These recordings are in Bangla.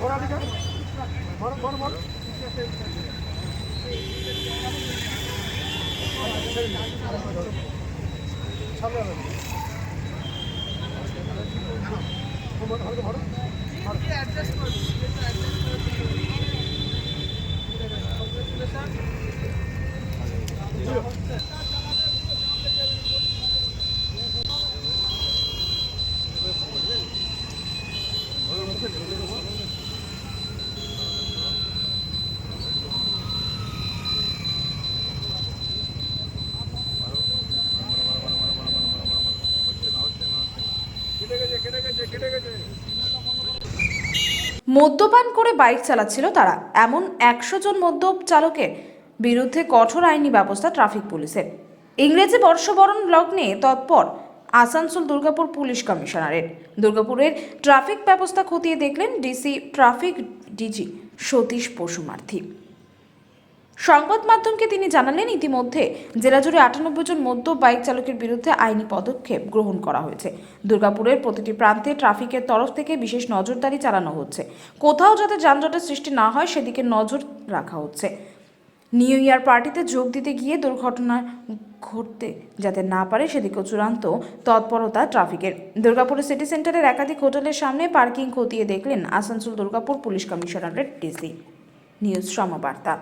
ঘোরা দিকে মারো মারো মারো সামনে আনো। মারো, হালকা মদ্যপান করে বাইক চালাচ্ছিল তারা। এমন একশো জন মদ্যপ চালকের বিরুদ্ধে কঠোর আইনি ব্যবস্থা ট্রাফিক পুলিশের। ইংরেজি বর্ষবরণ লগ্নে তৎপর আসানসোল দুর্গাপুর পুলিশ কমিশনারের। দুর্গাপুরের ট্রাফিক ব্যবস্থা খতিয়ে দেখলেন DC traffic DG Satish Pashumarthi সংবাদ মাধ্যমকে তিনি জানালেন ইতিমধ্যে জেলা জুড়ে আটানব্বই জন মধ্য বাইক চালকের বিরুদ্ধে আইনি পদক্ষেপ গ্রহণ করা হয়েছে। দুর্গাপুরের প্রতিটি প্রান্তে ট্রাফিকের তরফ থেকে বিশেষ নজরদারি চালানো হচ্ছে। কোথাও যাতে যানজটের সৃষ্টি না হয়, সেদিকে নজর রাখা হচ্ছে। নিউ ইয়ার পার্টিতে যোগ দিতে গিয়ে দুর্ঘটনা ঘটতে যাতে না পারে, সেদিকেও চূড়ান্ত তৎপরতা ট্রাফিকের। দুর্গাপুরের সিটি সেন্টারের একাধিক হোটেলের সামনে পার্কিং খতিয়ে দেখলেন আসানসোল দুর্গাপুর পুলিশ কমিশনারের ডিসি। নিউজ সমাবার্তা।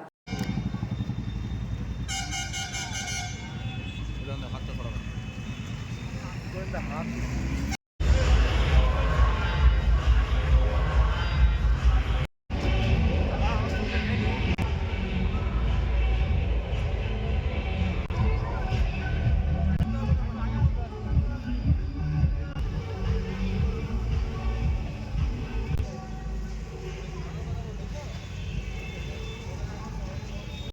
হাত?